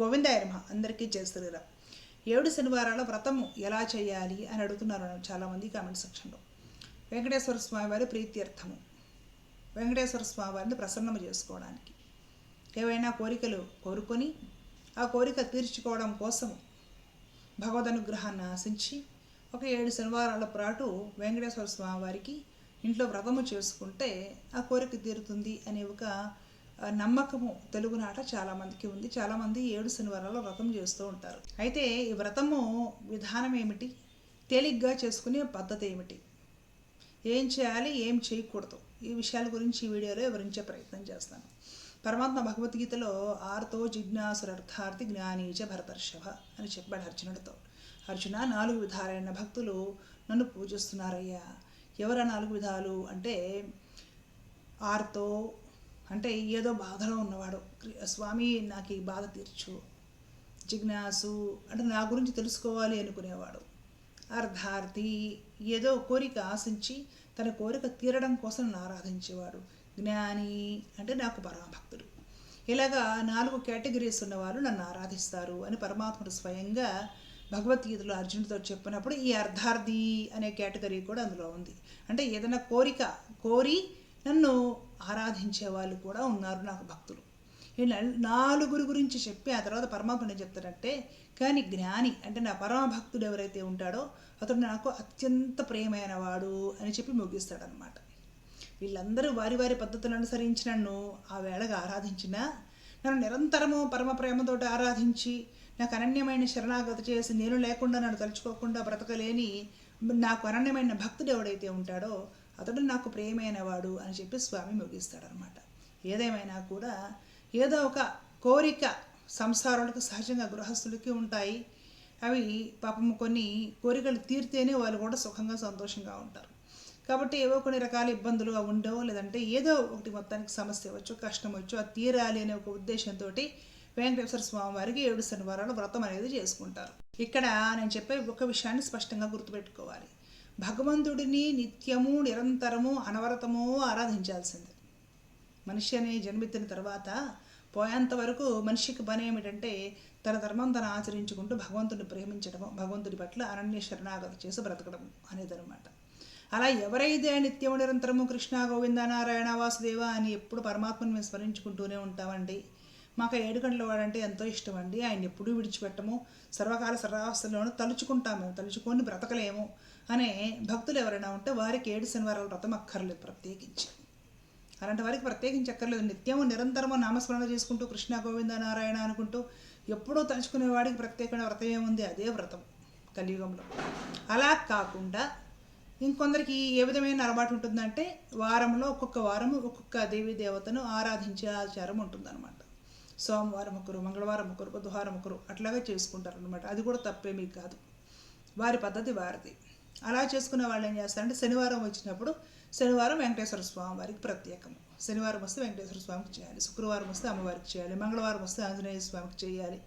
గోవిందాయర్మ అందరికీ అందరికీ చేస్తురా ఏడు శనివారాల వ్రతము ఎలా చేయాలి అని అడుగుతున్నారు చాలామంది కామెంట్ సెక్షన్లో. వెంకటేశ్వర స్వామి వారి ప్రీత్యర్థము. వెంకటేశ్వర స్వామి వారిని ప్రసన్నము చేసుకోవడానికి. ఏవైనా కోరికలు కోరుకొని ఆ కోరిక తీర్చుకోవడం కోసము భగవద్ అనుగ్రహాన్ని ఆశించి ఒక ఏడు శనివారాల పాటు వెంకటేశ్వర స్వామి వారికి ఇంట్లో వ్రతము చేసుకుంటే ఆ కోరిక తీరుతుంది అనే ఒక నమ్మకము తెలుగునాట చాలామందికి ఉంది. చాలామంది ఏడు శనివారాల్లో వ్రతం చేస్తూ ఉంటారు. అయితే ఈ వ్రతము విధానం ఏమిటి? తేలిగ్గా చేసుకునే పద్ధతి ఏమిటి? ఏం చేయాలి? ఏం చేయకూడదు? ఈ విషయాల గురించి ఈ వీడియోలో వివరించే ప్రయత్నం చేస్తాను. పరమాత్మ భగవద్గీతలో ఆర్తో జిజ్ఞాసురర్థార్థి జ్ఞానీచ భరతర్షభ అని చెప్పాడు అర్జునుడితో. అర్జున నాలుగు విధాలైన భక్తులు నన్ను పూజిస్తున్నారయ్యా. ఎవరా నాలుగు విధాలు? అంటే ఆర్తో అంటే ఏదో బాధలో ఉన్నవాడు. స్వామి నాకు ఈ బాధ తీర్చు. జిజ్ఞాసు అంటే నా గురించి తెలుసుకోవాలి అనుకునేవాడు. అర్ధార్థి ఏదో కోరిక ఆశించి తన కోరిక తీరడం కోసం ఆరాధించేవాడు. జ్ఞాని అంటే నాకు పరమభక్తుడు. ఇలాగా నాలుగు కేటగిరీస్ ఉన్నవారు నన్ను ఆరాధిస్తారు అని పరమాత్ముడు స్వయంగా భగవద్గీతలో అర్జునుడితో చెప్పినప్పుడు ఈ అర్ధార్థి అనే కేటగిరీ కూడా అందులో ఉంది. అంటే ఏదైనా కోరిక కోరి నన్ను ఆరాధించే వాళ్ళు కూడా ఉన్నారు నాకు భక్తులు. ఈ నల్- గురించి చెప్పి ఆ తర్వాత పరమాత్మని చెప్తాడంటే కానీ జ్ఞాని అంటే నా పరమ భక్తుడు ఎవరైతే ఉంటాడో అతడు నాకు అత్యంత ప్రియమైన వాడు అని చెప్పి ముగిస్తాడనమాట వీళ్ళందరూ వారి వారి పద్ధతులను అనుసరించి నన్ను ఆ వేళగా ఆరాధించిన నన్ను నిరంతరము పరమ ప్రేమతోటి ఆరాధించి నాకు అనన్యమైన శరణాగతి చేసి నేను లేకుండా నన్ను తలుచుకోకుండా బ్రతకలేని నాకు అనన్యమైన భక్తుడు ఎవడైతే ఉంటాడో అతడు నాకు ప్రియమైన వాడు అని చెప్పి స్వామి ముగిస్తాడనమాట ఏదేమైనా కూడా ఏదో ఒక కోరిక సంసారాలకు సహజంగా గృహస్థులకి ఉంటాయి. అవి పాపం కొన్ని కోరికలు తీరితేనే వాళ్ళు కూడా సుఖంగా సంతోషంగా ఉంటారు. కాబట్టి ఏవో కొన్ని రకాల ఇబ్బందులు అవి ఉండవు లేదంటే ఏదో ఒకటి మొత్తానికి సమస్య వచ్చు కష్టం వచ్చు అది తీరాలి అనే ఒక ఉద్దేశంతో వెంకటేశ్వర స్వామి వారికి ఏడు శనివారాలు వ్రతం అనేది చేసుకుంటారు. ఇక్కడ నేను చెప్పే ఒక విషయాన్ని స్పష్టంగా గుర్తుపెట్టుకోవాలి. భగవంతుడిని నిత్యము నిరంతరము అనవరతము ఆరాధించాల్సిందే. మనిషి అనే జన్మెత్తిన తర్వాత పోయేంత వరకు మనిషికి పని ఏమిటంటే తన ధర్మం తను ఆచరించుకుంటూ భగవంతుని ప్రేమించడము భగవంతుడి పట్ల అనన్య శరణాగతి చేసి బ్రతకడము అనేదన్నమాట. అలా ఎవరైతే నిత్యము నిరంతరము కృష్ణ గోవింద నారాయణ వాసుదేవ అని ఎప్పుడు పరమాత్మని మేము స్మరించుకుంటూనే ఉంటామండి. మాకు ఏడు గంటల వాడంటే ఎంతో ఇష్టం అండి. ఆయన ఎప్పుడూ విడిచిపెట్టము. సర్వకాల సర్వావస్థలోనూ తలుచుకుంటాము. మేము తలుచుకొని బ్రతకలేము. అనే భక్తులు ఎవరైనా ఉంటే వారికి ఏడు శనివారాల వ్రతం అక్కర్లేదు ప్రత్యేకించి. అలాంటి వారికి ప్రత్యేకించి అక్కర్లేదు. నిత్యము నిరంతరము నామస్మరణ చేసుకుంటూ కృష్ణ గోవింద నారాయణ అనుకుంటూ ఎప్పుడూ తలుచుకునే వాడికి ప్రత్యేకమైన వ్రతం ఏముంది అదే వ్రతం కలియుగంలో. అలా కాకుండా ఇంకొందరికి ఏ విధమైన అలవాటు ఉంటుందంటే వారంలో ఒక్కొక్క వారము ఒక్కొక్క దేవీ దేవతను ఆరాధించే ఆచారం ఉంటుందన్నమాట. సోమవారం ఒకరు మంగళవారం ఒకరు బుధవారం ఒకరు అట్లాగే చేసుకుంటారు అనమాట అది కూడా తప్పేమీ కాదు. వారి పద్ధతి వారిది. అలా చేసుకునే వాళ్ళు ఏం చేస్తారంటే శనివారం వచ్చినప్పుడు శనివారం వెంకటేశ్వర స్వామి వారికి ప్రత్యేకము. శనివారం వస్తే వెంకటేశ్వర స్వామికి చేయాలి. శుక్రవారం వస్తే అమ్మవారికి చేయాలి. మంగళవారం వస్తే ఆంజనేయ స్వామికి చేయాలి.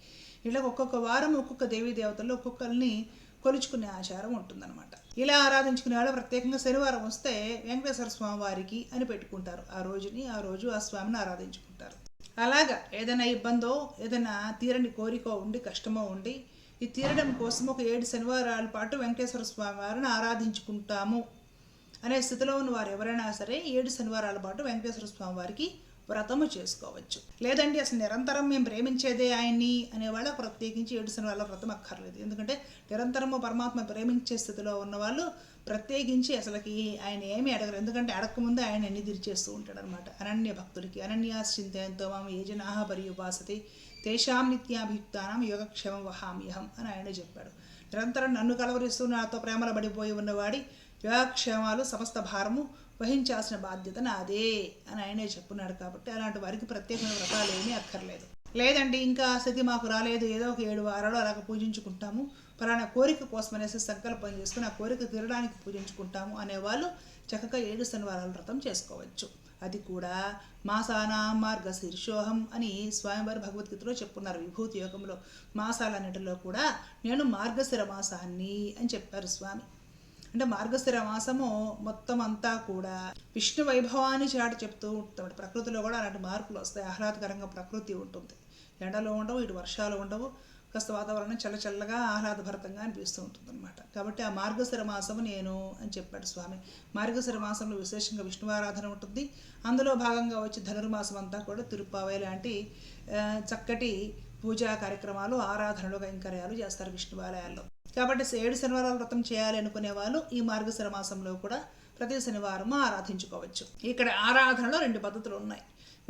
ఇలా ఒక్కొక్క వారం ఒక్కొక్క దేవీ దేవతల్లో ఒక్కొక్కరిని కొలుచుకునే ఆచారం ఉంటుందన్నమాట. ఇలా ఆరాధించుకునే వాళ్ళు ప్రత్యేకంగా శనివారం వస్తే వెంకటేశ్వర స్వామి వారికి అని పెట్టుకుంటారు. ఆ రోజుని ఆ రోజు ఆ స్వామిని ఆరాధించుకుంటారు. అలాగా ఏదైనా ఇబ్బందో ఏదైనా తీరని కోరిక ఉండి కష్టమో ఉండి ఈ తీరడం కోసం ఒక ఏడు శనివారాల పాటు వెంకటేశ్వర స్వామి వారిని ఆరాధించుకుంటాము అనే స్థితిలో ఉన్న వారు ఎవరైనా సరే ఏడు శనివారాల పాటు వెంకటేశ్వర స్వామి వారికి వ్రతము చేసుకోవచ్చు. లేదండి అసలు నిరంతరం మేము ప్రేమించేదే ఆయన్ని అనేవాళ్ళు ప్రత్యేకించి ఏడు శనివారాల వ్రతం అక్కర్లేదు. ఎందుకంటే నిరంతరము పరమాత్మ ప్రేమించే స్థితిలో ఉన్నవాళ్ళు ప్రత్యేకించి అసలుకి ఆయన ఏమీ అడగరు. ఎందుకంటే అడగకముందు ఆయన అన్ని తీర్చేస్తూ ఉంటాడు అనమాట అనన్య భక్తుడికి అనన్యాశ్చింతయంతో మామ ఏ జనాహ ఉపాసతి తేషాం నిత్యాభియుక్తానం యోగక్షేమం వహామ్యహం అని ఆయన చెప్పాడు. నిరంతరం నన్ను కలవరిస్తూ నాతో ప్రేమలో పడిపోయి ఉన్నవాడి యోగక్షేమాలు సమస్త భారము వహించాల్సిన బాధ్యత నాదే అని ఆయనే చెప్పున్నాడు కాబట్టి అలాంటి వారికి ప్రత్యేకమైన వ్రతాలు ఏమీ అక్కర్లేదు. లేదండి ఇంకా ఆ స్థితి మాకు రాలేదు. ఏదో ఒక ఏడు వారాలు అలాగ పూజించుకుంటాము. పలానా కోరిక కోసం అనేసి సంకల్పం చేసుకుని ఆ కోరిక తీరడానికి పూజించుకుంటాము అనేవాళ్ళు చక్కగా ఏడు శనివారాల వ్రతం చేసుకోవచ్చు. అది కూడా మాసానా మార్గ శీర్షోహం అని స్వామివారి భగవద్గీతలో చెప్పున్నారు విభూతి యోగంలో. మాసాలన్నిటిలో కూడా నేను మార్గశిర మాసాన్ని అని చెప్పారు స్వామి. అంటే మార్గశిర మాసము మొత్తం అంతా కూడా విష్ణు వైభవాన్ని చాటు చెప్తూ ఉంటాడు ప్రకృతిలో కూడా అలాంటి మార్పులు వస్తాయి. ఆహ్లాదకరంగా ప్రకృతి ఉంటుంది. ఎండలు ఉండవు ఇటు వర్షాలు ఉండవు. కాస్త వాతావరణం చల్లచల్లగా ఆహ్లాదభరితంగా అనిపిస్తూ ఉంటుందన్నమాట. కాబట్టి ఆ మార్గశిర మాసము నేను అని చెప్పాడు స్వామి. మార్గశిర మాసంలో విశేషంగా విష్ణువారాధన ఉంటుంది. అందులో భాగంగా వచ్చి ధనుర్మాసం అంతా కూడా తిరుప్పావై లాంటి చక్కటి పూజా కార్యక్రమాలు ఆరాధనలు కైంకర్యాలు చేస్తారు విష్ణువాలయాల్లో. కాబట్టి ఏడు శనివారాల వ్రతం చేయాలి అనుకునే వాళ్ళు ఈ మార్గశిర మాసంలో కూడా ప్రతి శనివారం ఆరాధించుకోవచ్చు. ఇక్కడ ఆరాధనలో రెండు పద్ధతులు ఉన్నాయి.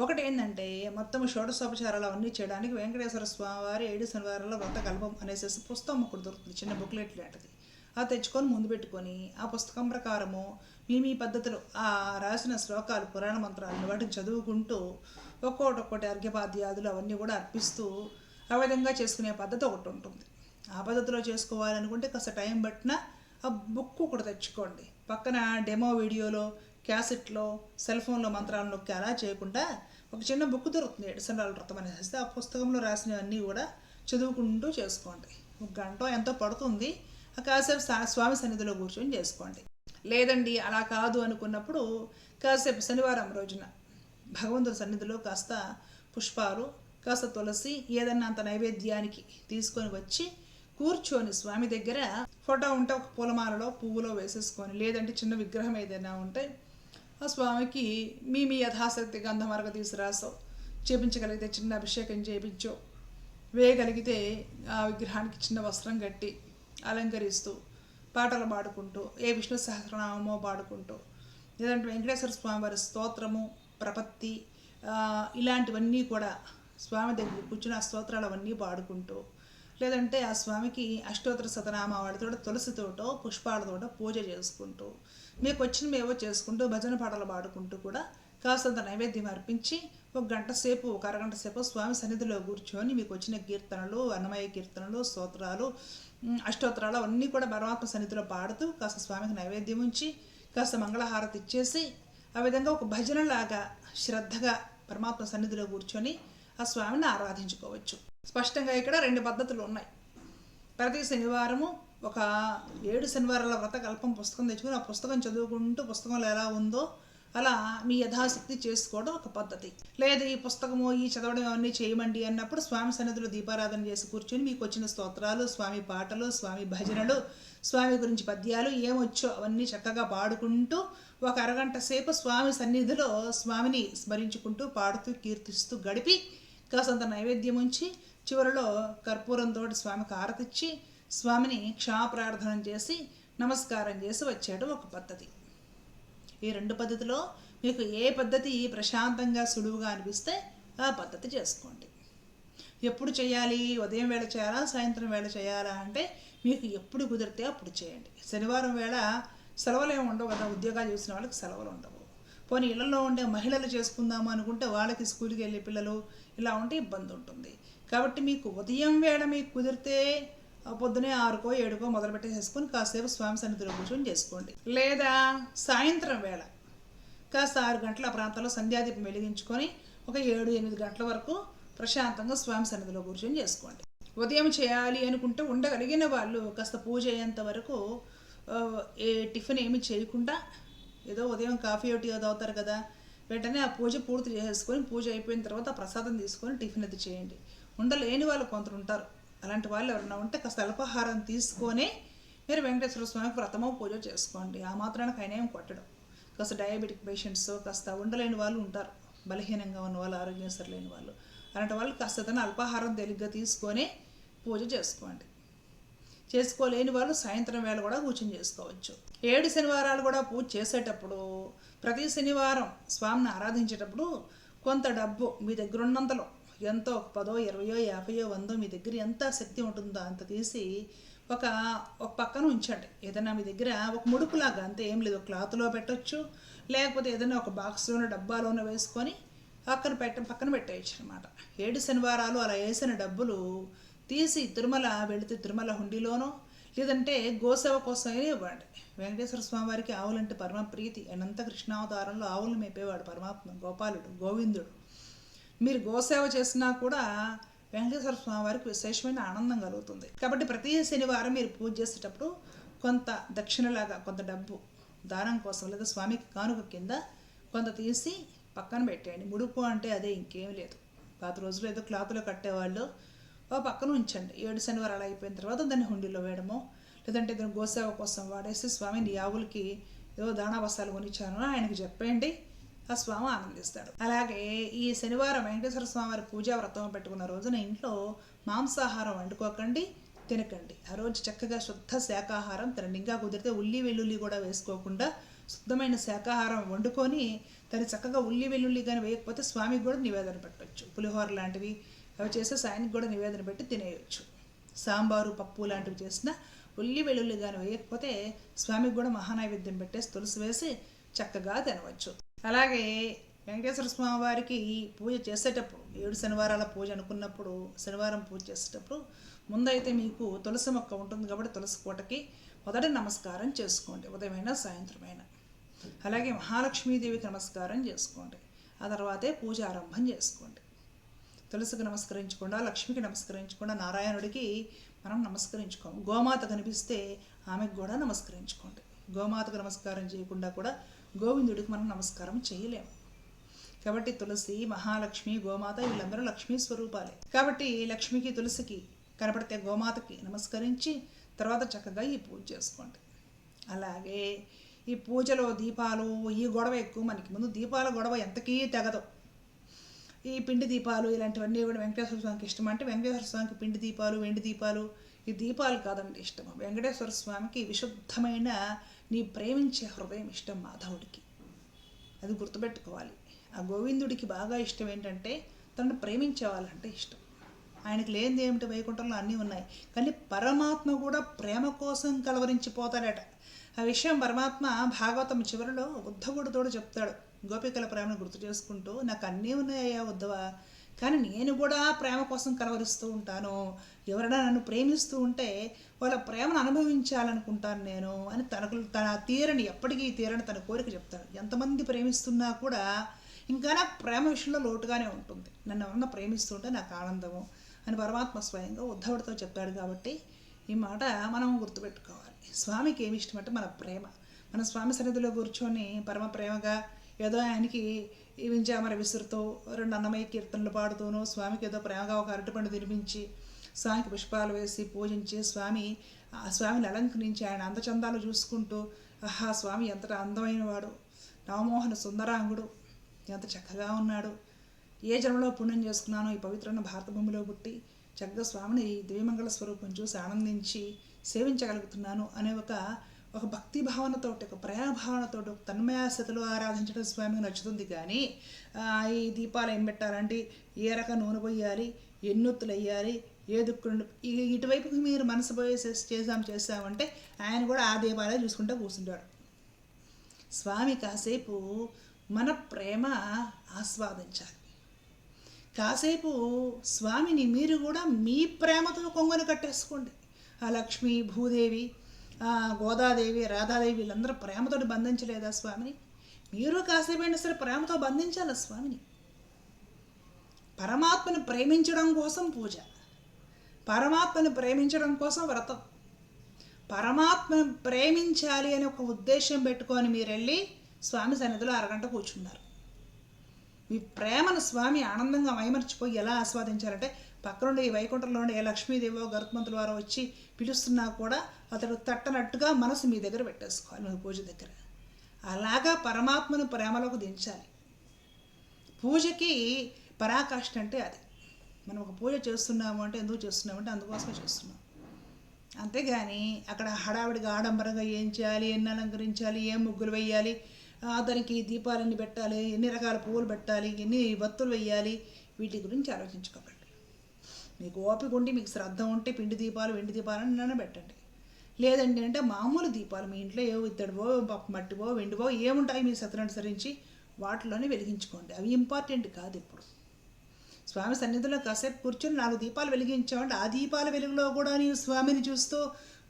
ఒకటి ఏంటంటే మొత్తం షోడశోపచారాలు అవన్నీ చేయడానికి వెంకటేశ్వర స్వామి వారి ఏడు శనివారాల వ్రత కల్పం అనేసి పుస్తకం ఒకటి దొరుకుతుంది చిన్న బుక్లెట్ లాంటిది. అది తెచ్చుకొని ముందు పెట్టుకొని ఆ పుస్తకం ప్రకారము మీ మీ పద్ధతులు ఆ రాసిన శ్లోకాలు పురాణ మంత్రాలను వాటిని చదువుకుంటూ ఒక్కోటి ఒక్కోటి అర్ఘ్యపాద్యాదులు అవన్నీ కూడా అర్పిస్తూ ఆ విధంగా చేసుకునే పద్ధతి ఒకటి ఉంటుంది. ఆ పద్ధతిలో చేసుకోవాలనుకుంటే కాస్త టైం పట్టిన ఆ బుక్ ఒకటి తెచ్చుకోండి. పక్కన డెమో వీడియోలో క్యాసెట్లో సెల్ ఫోన్లో మంత్రాలను నొక్కి అలా చేయకుండా ఒక చిన్న బుక్ దొరుకుతుంది ఎడిసనల్ వ్రతం అనేసి ఆ పుస్తకంలో రాసినవన్నీ కూడా చదువుకుంటూ చేసుకోండి. ఒక గంట ఎంతో పడుతుంది ఆ కాసేపు సా- స్వామి సన్నిధిలో కూర్చొని చేసుకోండి. లేదండి అలా కాదు అనుకున్నప్పుడు కాసేపు శనివారం రోజున భగవంతుడి సన్నిధిలో కాస్త పుష్పాలు కాస్త తులసి ఏదన్నా అంత నైవేద్యానికి తీసుకొని వచ్చి కూర్చొని స్వామి దగ్గర ఫోటో ఉంటే ఒక పూలమాలలో పువ్వులో వేసేసుకొని లేదంటే చిన్న విగ్రహం ఏదైనా ఉంటే ఆ స్వామికి మీ మీ యథాశక్తి గంధమరగ తీసురాసో చేపించగలిగితే చిన్న అభిషేకం చేయించో వేయగలిగితే ఆ విగ్రహానికి చిన్న వస్త్రం కట్టి అలంకరిస్తూ పాటలు పాడుకుంటూ ఏ విష్ణు సహస్రనామో పాడుకుంటూ. లేదంటే వెంకటేశ్వర స్వామి వారి స్తోత్రము ప్రపత్తి ఇలాంటివన్నీ కూడా స్వామి దగ్గర కూర్చుని ఆ స్తోత్రాలు అవన్నీ పాడుకుంటూ. లేదంటే ఆ స్వామికి అష్టోత్తర శతనామావాడితో తులసితోటో పుష్పాలతోటో పూజ చేసుకుంటూ. మీకు వచ్చిన మేవో చేసుకుంటూ భజన పాటలు పాడుకుంటూ కూడా కాస్తంత నైవేద్యం అర్పించి ఒక గంట సేపు ఒక అరగంట సేపు స్వామి సన్నిధిలో కూర్చొని మీకు వచ్చిన కీర్తనలు అన్నమయ కీర్తనలు స్తోత్రాలు అష్టోత్తరాలు అవన్నీ కూడా పరమాత్మ సన్నిధిలో పాడుతూ కాస్త స్వామికి నైవేద్యం ఉంచి కాస్త మంగళహారతి ఇచ్చేసి ఆ విధంగా ఒక భజనలాగా శ్రద్ధగా పరమాత్మ సన్నిధిలో కూర్చొని ఆ స్వామిని ఆరాధించుకోవచ్చు. స్పష్టంగా ఇక్కడ రెండు పద్ధతులు ఉన్నాయి. ప్రతి శనివారము ఒక ఏడు శనివారాల వ్రత కల్పం పుస్తకం తెచ్చుకొని ఆ పుస్తకం చదువుకుంటూ పుస్తకంలో ఎలా ఉందో అలా మీ యథాశక్తి చేసుకోవడం ఒక పద్ధతి. లేదు ఈ పుస్తకము ఈ చదవడం అవన్నీ చేయమండి అన్నప్పుడు స్వామి సన్నిధిలో దీపారాధన చేసి కూర్చొని మీకు వచ్చిన స్తోత్రాలు స్వామి పాటలు స్వామి భజనలు స్వామి గురించి పద్యాలు ఏమొచ్చో అవన్నీ చక్కగా పాడుకుంటూ ఒక అరగంట సేపు స్వామి సన్నిధిలో స్వామిని స్మరించుకుంటూ పాడుతూ కీర్తిస్తూ గడిపి కాసంత నైవేద్యం ఉంచి చివరిలో కర్పూరంతో స్వామికి ఆరతిచ్చి స్వామిని క్షమాప్రార్థన చేసి నమస్కారం చేసి వచ్చాడు ఒక పద్ధతి. ఈ రెండు పద్ధతిలో మీకు ఏ పద్ధతి ప్రశాంతంగా సులువుగా అనిపిస్తే ఆ పద్ధతి చేసుకోండి. ఎప్పుడు చేయాలి? ఉదయం వేళ చేయాలా? సాయంత్రం వేళ చేయాలా అంటే మీకు ఎప్పుడు కుదిరితే అప్పుడు చేయండి. శనివారం వేళ సెలవులు ఏమి ఉండవు కదా? ఉద్యోగాలు చేసిన వాళ్ళకి సెలవులు ఉండవు. పోనీ ఇళ్ళలో ఉండే మహిళలు చేసుకుందాము అనుకుంటే వాళ్ళకి స్కూల్కి వెళ్ళే పిల్లలు ఇలా ఉంటే ఇబ్బంది ఉంటుంది. కాబట్టి మీకు ఉదయం వేళ మీకు కుదిరితే పొద్దునే ఆరుకో ఏడుకో మొదలు పెట్టేసేసుకొని కాసేపు స్వామి సన్నిధిలో కూర్చొని చేసుకోండి. లేదా సాయంత్రం వేళ కాస్త ఆరు గంటల ఆ ప్రాంతంలో సంధ్యాదీపం వెలిగించుకొని ఒక ఏడు ఎనిమిది గంటల వరకు ప్రశాంతంగా స్వామి సన్నిధిలో కూర్చొని చేసుకోండి. ఉదయం చేయాలి అనుకుంటే ఉండగలిగిన వాళ్ళు కాస్త పూజ అయ్యేంత వరకు ఏ టిఫిన్ ఏమి చేయకుండా ఏదో ఉదయం కాఫీ ఒకటి ఏదో అవుతారు కదా వెంటనే ఆ పూజ పూర్తి చేసుకొని పూజ అయిపోయిన తర్వాత ప్రసాదం తీసుకొని టిఫిన్ అది చేయండి. ఉండలేని వాళ్ళు కొందరు ఉంటారు. అలాంటి వాళ్ళు ఎవరైనా ఉంటే కాస్త అల్పాహారం తీసుకొని మీరు వెంకటేశ్వర స్వామికి వ్రతమో పూజ చేసుకోండి. ఆ మాత్రానికి ఆయన ఏం కొట్టడం. కాస్త డయాబెటిక్ పేషెంట్స్ కాస్త ఉండలేని వాళ్ళు ఉంటారు. బలహీనంగా ఉన్న వాళ్ళు ఆరోగ్యం సరిలేని వాళ్ళు. అలాంటి వాళ్ళు కాస్త తన అల్పాహారం తేలిగ్గా తీసుకొని పూజ చేసుకోండి. చేసుకోలేని వాళ్ళు సాయంత్రం వేళ కూడా కూర్చొని చేసుకోవచ్చు. ఏడు శనివారాలు కూడా పూజ చేసేటప్పుడు ప్రతి శనివారం స్వామిని ఆరాధించేటప్పుడు కొంత డబ్బు మీ దగ్గర ఉన్నంతలో ఎంతో ఒక పదో ఇరవయో యాభయో వందో మీ దగ్గర ఎంత శక్తి ఉంటుందో అంత తీసి ఒక ఒక పక్కన ఉంచండి. ఏదైనా మీ దగ్గర ఒక ముడుపులాగా అంతే ఏం లేదు క్లాత్లో పెట్టచ్చు లేకపోతే ఏదైనా ఒక బాక్స్లోనో డబ్బాలోనో వేసుకొని పక్కన పెట్ట పక్కన పెట్టేయచ్చు అనమాట ఏడు శనివారాలు అలా వేసిన డబ్బులు తీసి తిరుమల వెళితే తిరుమల హుండీలోనో లేదంటే గోసేవ కోసమే ఇవ్వండి. వెంకటేశ్వర స్వామి వారికి ఆవులంటే పరమ ప్రీతి. అనంత కృష్ణావతారంలో ఆవులు మేపేవాడు పరమాత్మ గోపాలుడు గోవిందుడు. మీరు గోసేవ చేసినా కూడా వెంకటేశ్వర స్వామి వారికి విశేషమైన ఆనందం కలుగుతుంది. కాబట్టి ప్రతి శనివారం మీరు పూజ చేసేటప్పుడు కొంత దక్షిణలాగా కొంత డబ్బు దానం కోసం లేదా స్వామికి కానుక కింద కొంత తీసి పక్కన పెట్టేయండి. ముడుపు అంటే అదే ఇంకేం లేదు. పాత రోజులు ఏదో క్లాత్లో కట్టేవాళ్ళు ఓ పక్కన ఉంచండి. ఏడు శనివారాలు అయిపోయిన తర్వాత దాన్ని హుండీలో వేయడమో లేదంటే ఇద్దరు గోసేవ కోసం వాడేసి స్వామిని ఆవులకి ఏదో దాణా బస్తాలు కొనిచ్చాను ఆయనకి చెప్పేయండి. ఆ స్వామి ఆనందిస్తాడు అలాగే ఈ శనివారం వెంకటేశ్వర స్వామి వారి పూజా వ్రతం పెట్టుకున్న రోజున ఇంట్లో మాంసాహారం వండుకోకండి తినకండి. ఆ రోజు చక్కగా శుద్ధ శాకాహారం తినండి ఇంకా కుదిరితే ఉల్లి వెల్లుల్లి కూడా వేసుకోకుండా శుద్ధమైన శాకాహారం వండుకొని దాన్ని చక్కగా ఉల్లి వెల్లుల్లి కానీ వేయకపోతే స్వామికి కూడా నివేదన పెట్టవచ్చు పులిహోర లాంటివి అవి చేస్తే సాయానికి కూడా నివేదన పెట్టి తినేయచ్చు. సాంబారు పప్పు లాంటివి చేసిన ఉల్లి వెల్లుల్లి కానీ వేయకపోతే స్వామికి కూడా మహానైవేద్యం పెట్టేసి తులసి వేసి చక్కగా తినవచ్చు. అలాగే వెంకటేశ్వర స్వామి వారికి పూజ చేసేటప్పుడు ఏడు శనివారాల పూజ అనుకున్నప్పుడు శనివారం పూజ చేసేటప్పుడు ముందైతే మీకు తులసి మొక్క ఉంటుంది కాబట్టి తులసి కోటకి మొదట నమస్కారం చేసుకోండి. ఉదయమైనా సాయంత్రమైనా. అలాగే మహాలక్ష్మీదేవికి నమస్కారం చేసుకోండి. ఆ తర్వాతే పూజ ఆరంభం చేసుకోండి. తులసికి నమస్కరించకుండా లక్ష్మికి నమస్కరించకుండా నారాయణుడికి మనం నమస్కరించుకోము. గోమాత కనిపిస్తే ఆమెకు కూడా నమస్కరించుకోండి. గోమాతకు నమస్కారం చేయకుండా కూడా గోవిందుడికి మనం నమస్కారం చేయలేము. కాబట్టి తులసి మహాలక్ష్మి గోమాత వీళ్ళందరూ లక్ష్మీ స్వరూపాలే. కాబట్టి లక్ష్మికి తులసికి కనపడితే గోమాతకి నమస్కరించి తర్వాత చక్కగా ఈ పూజ చేసుకోండి. అలాగే ఈ పూజలో దీపాలు ఈ గొడవ ఎక్కువ మనకి. ముందు దీపాల గొడవ ఎంతకీ తెగదు. ఈ పిండి దీపాలు ఇలాంటివన్నీ కూడా వెంకటేశ్వర స్వామికి ఇష్టం. అంటే వెంకటేశ్వర స్వామికి పిండి దీపాలు వెండి దీపాలు ఈ దీపాలు కాదండి ఇష్టం వెంకటేశ్వర స్వామికి విశుద్ధమైన నీ ప్రేమించే హృదయం ఇష్టం మాధవుడికి. అది గుర్తుపెట్టుకోవాలి. ఆ గోవిందుడికి బాగా ఇష్టం ఏంటంటే తనను ప్రేమించే వాళ్ళంటే ఇష్టం. ఆయనకి లేనిది ఏమిటి? వైకుంఠంలో అన్నీ ఉన్నాయి. కానీ పరమాత్మ కూడా ప్రేమ కోసం కలవరించిపోతాడట. ఆ విషయం పరమాత్మ భాగవతం చివరిలో ఉద్ధవుడితోడు చెప్తాడు. గోపికల ప్రేమను గుర్తు చేసుకుంటూ నాకు అన్నీ ఉన్నాయా ఉద్ధవా? కానీ నేను కూడా ప్రేమ కోసం కలవరిస్తూ ఉంటాను. ఎవరైనా నన్ను ప్రేమిస్తూ ఉంటే వాళ్ళ ప్రేమను అనుభవించాలనుకుంటాను నేను అని తనకు తన తీరని ఎప్పటికీ తీరని తన కోరిక చెప్తాడు ఎంతమంది ప్రేమిస్తున్నా కూడా ఇంకా నాకు ప్రేమ విషయంలో లోటుగానే ఉంటుంది. నన్ను ఎవరన్నా ప్రేమిస్తుంటే నాకు ఆనందము అని పరమాత్మ స్వయంగా ఉద్ధవుడితో చెప్పాడు కాబట్టి ఈ మాట మనం గుర్తుపెట్టుకోవాలి. స్వామికి ఏమి ఇష్టం అంటే మన ప్రేమ. మన స్వామి సన్నిధిలో కూర్చొని పరమ ప్రేమగా ఏదో ఆయనకి ఈ వింజామర విసురుతూ రెండు అన్నమయ్య కీర్తనలు పాడుతూనూ స్వామికి ఏదో ప్రేమగా ఒక అరటిపండు తినిపించి స్వామికి పుష్పాలు వేసి పూజించి స్వామి ఆ స్వామిని అలంకరించి ఆయన అందచందాలు చూసుకుంటూ ఆహా స్వామి ఎంత అందమైన వాడు నవమోహన సుందరాంగుడు ఎంత చక్కగా ఉన్నాడు. ఏ జన్మలో పుణ్యం చేసుకున్నానో ఈ పవిత్రమైన భారత భూమిలో పుట్టి చక్కగా స్వామిని దివిమంగళ స్వరూపం చూసి ఆనందించి సేవించగలుగుతున్నాను అనే ఒక ఒక భక్తి భావనతో ఒక ప్రేమ భావనతోటి ఒక తన్మయాస్థితిలో ఆరాధించడం స్వామికి నచ్చుతుంది కానీ ఈ దీపాలు ఏం పెట్టాలంటే ఏ రకం నూనె పోయాలి ఎన్నొత్తులు వేయాలి ఏ దుక్కులు ఇటువైపుకి మీరు మనసు పోయేసి చేసాం చేసామంటే ఆయన కూడా ఆ దీపాలే చూసుకుంటూ కూర్చుంటాడు. స్వామి కాసేపు మన ప్రేమ ఆస్వాదించాలి. కాసేపు స్వామిని మీరు కూడా మీ ప్రేమతో కొంగుని కట్టేసుకోండి. ఆ లక్ష్మి భూదేవి గోదాదేవి రాధాదేవి వీళ్ళందరూ ప్రేమతో బంధించలేదా స్వామిని? మీరు కాసేపైనా సరే ప్రేమతో బంధించాలి స్వామిని? పరమాత్మను ప్రేమించడం కోసం పూజ పరమాత్మను ప్రేమించడం కోసం వ్రతం. పరమాత్మను ప్రేమించాలి అని ఒక ఉద్దేశం పెట్టుకొని మీరు వెళ్ళి స్వామి సన్నిధిలో అరగంట కూర్చున్నారు. మీ ప్రేమను స్వామి ఆనందంగా మైమర్చిపోయి ఎలా ఆస్వాదించాలంటే పక్కనుండి ఈ వైకుంఠంలో ఉండే ఏ లక్ష్మీదేవో గరుత్మంతుల వారు వచ్చి పిలుస్తున్నా కూడా అతడు తట్టనట్టుగా మనసు మీ దగ్గర పెట్టేసుకోవాలి మీ పూజ దగ్గర. అలాగా పరమాత్మను ప్రేమలోకి దించాలి. పూజకి పరాకాష్ఠ అంటే అది. మనం ఒక పూజ చేస్తున్నాము అంటే ఎందుకు చేస్తున్నాము అంటే అందుకోసమే చేస్తున్నాం. అంతేగాని అక్కడ హడావిడిగా ఆడంబరంగా ఏం చేయాలి ఎన్ని అలంకరించాలి ఏం ముగ్గులు వేయాలి అతనికి దానికి దీపాలన్నీ పెట్టాలి ఎన్ని రకాల పువ్వులు పెట్టాలి ఎన్ని వత్తులు వేయాలి వీటి గురించి ఆలోచించుకోవాలి మీకు ఓపిక ఉండి మీకు శ్రద్ధ ఉంటే పిండి దీపాలు వెండి దీపాలు అని పెట్టండి. లేదండి అంటే మామూలు దీపాలు మీ ఇంట్లో ఏవో ఇత్తడివో మట్టివో వెండివో ఏముంటాయి మీ అనుసరించి వాటిలోనే వెలిగించుకోండి. అవి ఇంపార్టెంట్ కాదు ఇప్పుడు. స్వామి సన్నిధిలో కాసేపు కూర్చొని నాలుగు దీపాలు వెలిగించామంటే ఆ దీపాల వెలుగులో కూడా నీవు స్వామిని చూస్తూ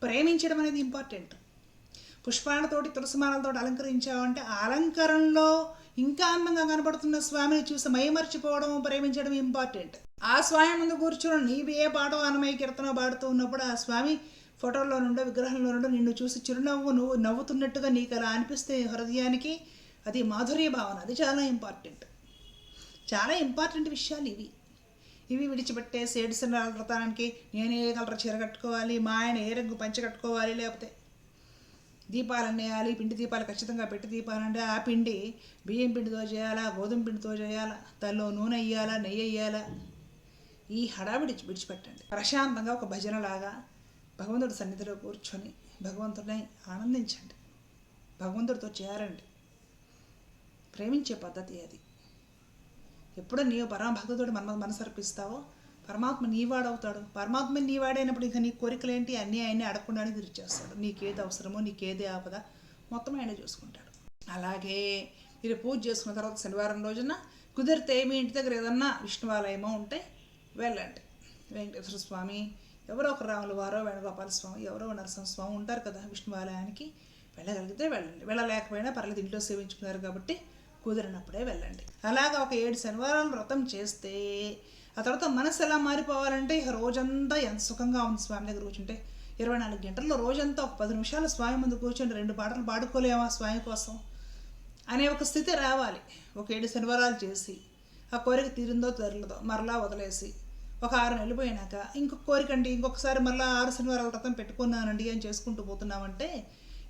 ప్రేమించడం అనేది ఇంపార్టెంట్ పుష్పాలతోటి తులసిమాలతోటి అలంకరించావంటే ఆ అలంకరణలో ఇంకా అందంగా కనబడుతున్న స్వామిని చూసి మైమర్చిపోవడం ప్రేమించడం ఇంపార్టెంట్ ఆ స్వామి ముందు కూర్చుని నీవి ఏ పాటో అనమయ కీర్తన పాడుతూ ఉన్నప్పుడు ఆ స్వామి ఫోటోలో నుండో విగ్రహంలో నుండో నిన్ను చూసి చిరునవ్వు నువ్వు నవ్వుతున్నట్టుగా నీకు అలా అనిపిస్తే హృదయానికి అది మాధుర్య భావన. అది చాలా ఇంపార్టెంట్ చాలా ఇంపార్టెంట్ విషయాలు ఇవి. ఇవి విడిచిపెట్టే ఏడు శనివారాల వ్రతానికి నేను ఏ కలర్ చీర కట్టుకోవాలి మా ఆయన ఏ రంగు పంచ కట్టుకోవాలి లేకపోతే దీపాలు వేయాలి పిండి దీపాలు ఖచ్చితంగా పెట్టి దీపాలంటే ఆ పిండి బియ్యం పిండితో చేయాలా గోధుమ పిండితో చేయాలా తల్లో నూనె వేయాలా నెయ్యి వేయాలా? ఈ హడావిడి విడిచిపెట్టండి. ప్రశాంతంగా ఒక భజనలాగా భగవంతుడి సన్నిధిలో కూర్చొని భగవంతుడిని ఆనందించండి. భగవంతుడితో చేరండి. ప్రేమించే పద్ధతి అది. ఎప్పుడు నీవు పరమభక్తుడు మన మనసు అర్పిస్తావో పరమాత్మ నీవాడవుతాడు. పరమాత్మ నీవాడైనప్పుడు ఇంకా నీ కోరికలు ఏంటి అన్నీ ఆయన్ని అడగకుండానే తీర్చేస్తాడు నీకేది అవసరమో నీకేది ఆపద మొత్తం ఆయన చూసుకుంటాడు. అలాగే మీరు పూజ చేసుకున్న తర్వాత శనివారం రోజున కుదిరితే మీ ఇంటి దగ్గర ఏదన్నా విష్ణువాలయమో ఉంటే వెళ్ళండి. వెంకటేశ్వర స్వామి ఎవరో ఒక రాముల వారో వేణుగోపాల స్వామి ఎవరో నరసింహస్వామి ఉంటారు కదా విష్ణువాలయానికి వెళ్ళగలిగితే వెళ్ళండి. వెళ్ళలేకపోయినా పర్లేదు ఇంట్లో సేవించుకున్నారు కాబట్టి కుదిరినప్పుడే వెళ్ళండి. అలాగా ఒక ఏడు శనివారాలు వ్రతం చేస్తే ఆ తర్వాత మనసు ఎలా మారిపోవాలంటే రోజంతా ఎంత సుఖంగా ఉంది స్వామి దగ్గర కూర్చుంటే? ఇరవై నాలుగు గంటల్లో రోజంతా ఒక పది నిమిషాలు స్వామి ముందు కూర్చొని రెండు పాటలు పాడుకోలేమా స్వామి కోసం? అనే ఒక స్థితి రావాలి. ఒక ఏడు శనివారాలు చేసి ఆ కోరిక తీరిందో తెరలదో మరలా వదిలేసి ఒక ఆరు నెలలు పోయినాక ఇంకొక కోరిక అండి ఇంకొకసారి మరలా ఆరు శనివారాల వ్రతం పెట్టుకున్నానండి అని చేసుకుంటూ పోతున్నామంటే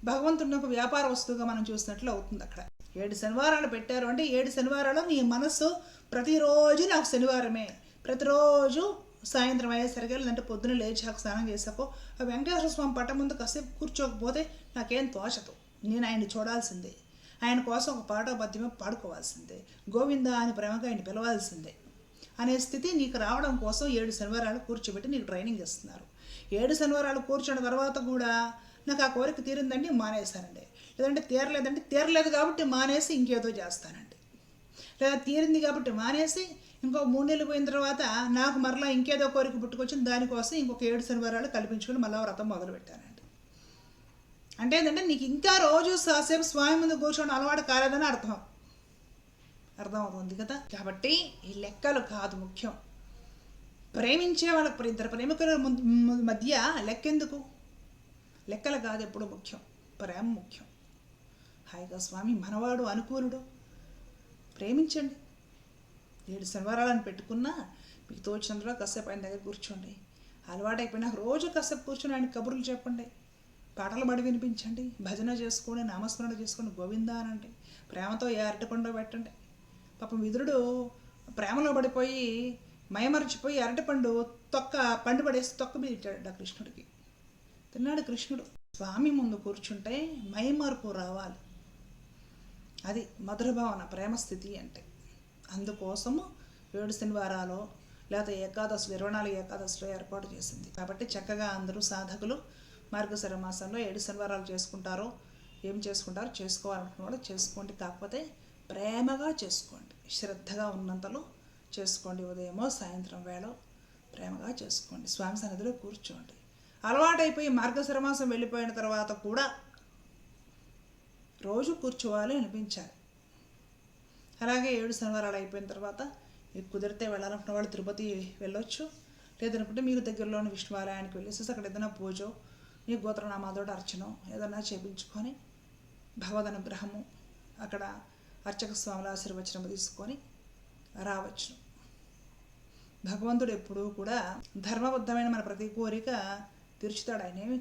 భగవంతుడిని ఒక వ్యాపార వస్తువుగా మనం చూసినట్లు అవుతుంది అక్కడ. ఏడు శనివారాలు పెట్టారు అంటే ఏడు శనివారాలు నీ మనస్సు ప్రతిరోజు నాకు శనివారమే. ప్రతిరోజు సాయంత్రం అయ్యేసరికి లేదంటే పొద్దున లేచాక స్నానం చేసాకో ఆ వెంకటేశ్వర స్వామి పట్ట ముందు కాసేపు కూర్చోకపోతే నాకేం తోచదు. నేను ఆయన్ని చూడాల్సిందే. ఆయన కోసం ఒక పాట పద్యమే పాడుకోవాల్సిందే. గోవింద అని ప్రేమగా ఆయన పిలవాల్సిందే. అనే స్థితి నీకు రావడం కోసం ఏడు శనివారాలు కూర్చోబెట్టి నీకు ట్రైనింగ్ ఇస్తున్నారు. ఏడు శనివారాలు కూర్చున్న తర్వాత కూడా నాకు ఆ కోరిక తీరిందండి మానేశానండి. లేదంటే తీరలేదంటే తీరలేదు కాబట్టి మానేసి ఇంకేదో చేస్తానండి. లేదా తీరింది కాబట్టి మానేసి ఇంకో మూడు నెలలు పోయిన తర్వాత నాకు మరలా ఇంకేదో కోరిక పుట్టుకొచ్చింది దానికోసం ఇంకొక ఏడు శనివారాలు కల్పించుకుని మళ్ళీ వ్రతం మొదలుపెట్టానండి. అంటే ఏంటంటే నీకు ఇంకా రోజు కాసేపు స్వామి ముందు కూర్చోవడం అలవాటు కాలేదని అర్థం. అర్థమవుతుంది కదా? కాబట్టి ఈ లెక్కలు కాదు ముఖ్యం. ప్రేమించే వాళ్ళ ఇద్దరు ప్రేమికుల మధ్య లెక్కెందుకు? లెక్కలు కాదు ఎప్పుడు ముఖ్యం. ప్రేమ ముఖ్యం. హాయిగా స్వామి మనవాడు అనుకూలుడు. ప్రేమించండి. ఏడు శనివారాలను పెట్టుకున్నా మీకు తోచినంతలో కాసేపు ఆయన దగ్గర కూర్చోండి. అలవాటైపోయినా రోజు కాసేపు కూర్చొని ఆయన కబుర్లు చెప్పండి. పాటలు పడి వినిపించండి. భజన చేసుకోండి నామస్మరణ చేసుకోండి గోవిందా అనండి ప్రేమతో ఏ అరటిపండు పెట్టండి. పాపం విదురుడు ప్రేమలో పడిపోయి మయమరిచిపోయి అరటిపండు తొక్క పండు పడేసి తొక్క మీద ఆ కృష్ణుడికి. తిన్నాడు కృష్ణుడు. స్వామి ముందు కూర్చుంటే మైమార్పు రావాలి. అది మధుర భావన ప్రేమ స్థితి అంటే. అందుకోసము ఏడు శనివారాలు లేకపోతే ఏకాదశులు ఇరవై నాలుగు ఏకాదశులు ఏర్పాటు చేసింది. కాబట్టి చక్కగా అందరూ సాధకులు మార్గశిర మాసంలో ఏడు శనివారాలు చేసుకుంటారో. ఏం చేసుకుంటారో? చేసుకోవాలనుకున్న వాళ్ళు చేసుకోండి. కాకపోతే ప్రేమగా చేసుకోండి. శ్రద్ధగా ఉన్నంతలో చేసుకోండి. ఉదయమో సాయంత్రం వేళ ప్రేమగా చేసుకోండి. స్వామి సన్నిధిలో కూర్చోండి. అలవాటైపోయి మార్గశిర మాసం వెళ్ళిపోయిన తర్వాత కూడా రోజు కూర్చోవాలి అనిపించాలి. అలాగే ఏడు శనివారాలు అయిపోయిన తర్వాత మీకు కుదిరితే వెళ్ళాలనుకున్న వాళ్ళు తిరుపతి వెళ్ళొచ్చు. లేదనుకుంటే మీకు దగ్గరలోని విష్ణువాలయానికి వెళ్ళేసి అక్కడ ఏదైనా పూజో మీ గోత్రనామాదోడు అర్చనో ఏదైనా చేపించుకొని భగవద్ అనుగ్రహము అక్కడ అర్చక స్వాముల ఆశీర్వచనం తీసుకొని రావచ్చు. భగవంతుడు ఎప్పుడూ కూడా ధర్మబద్ధమైన మన ప్రతి కోరిక తీర్చుతాడు. ఆయన ఏమి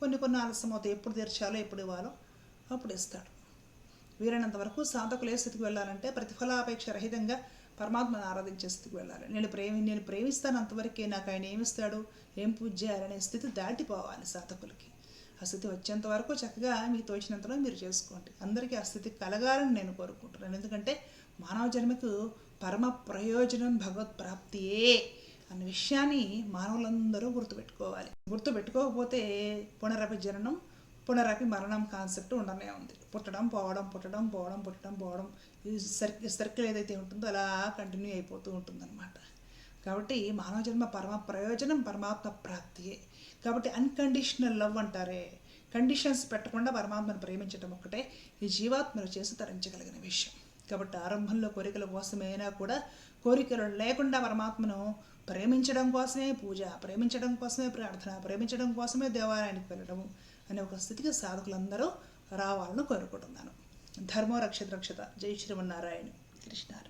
కొన్ని కొన్ని ఆలస్యం అవుతాయి. ఎప్పుడు తీర్చాలో ఎప్పుడు ఇవ్వాలో అప్పుడు ఇస్తాడు వీరైనంత వరకు సాధకులు ఏ స్థితికి వెళ్ళాలంటే ప్రతిఫలాపేక్ష రహితంగా పరమాత్మను ఆరాధించే స్థితికి వెళ్ళాలి. నేను ప్రేమి నేను ప్రేమిస్తాను అంతవరకే నాకు ఆయన ఏమిస్తాడు? ఏం పూజ చేయాలనే స్థితి దాటిపోవాలి సాధకులకి. ఆ స్థితి వచ్చేంత వరకు చక్కగా మీకు తోచినంతలో మీరు చేసుకోండి. అందరికీ ఆ స్థితి కలగాలని నేను కోరుకుంటున్నాను. ఎందుకంటే మానవ జన్మకు పరమ ప్రయోజనం భగవత్ప్రాప్తియే అన్న విషయాన్ని మానవులందరూ గుర్తుపెట్టుకోవాలి. గుర్తుపెట్టుకోకపోతే పునరపి జననం పునరపి మరణం కాన్సెప్ట్ ఉండనే ఉంది. పుట్టడం పోవడం పుట్టడం పోవడం పుట్టడం పోవడం. ఈ సర్కిల్ సర్కిల్ ఏదైతే ఉంటుందో అలా కంటిన్యూ అయిపోతూ ఉంటుందన్నమాట. కాబట్టి మానవ జన్మ పరమ ప్రయోజనం పరమాత్మ ప్రాప్తియే. కాబట్టి అన్కండిషనల్ లవ్ అంటారే. కండిషన్స్ పెట్టకుండా పరమాత్మను ప్రేమించడం ఒక్కటే. ఈ జీవాత్మను చేసి తరించగలిగిన విషయం. కాబట్టి ఆరంభంలో కోరికల కోసమైనా కూడా కోరికలు లేకుండా పరమాత్మను ప్రేమించడం కోసమే పూజ ప్రేమించడం కోసమే ప్రార్థన ప్రేమించడం కోసమే దేవాలయానికి వెళ్ళడము. అనే ఒక స్థితికి సాధకులందరూ రావాలని కోరుకుంటున్నాను. ధర్మరక్షిత రక్షిత రక్షత. జై శ్రీమన్నారాయణ. కృష్ణారాయణ.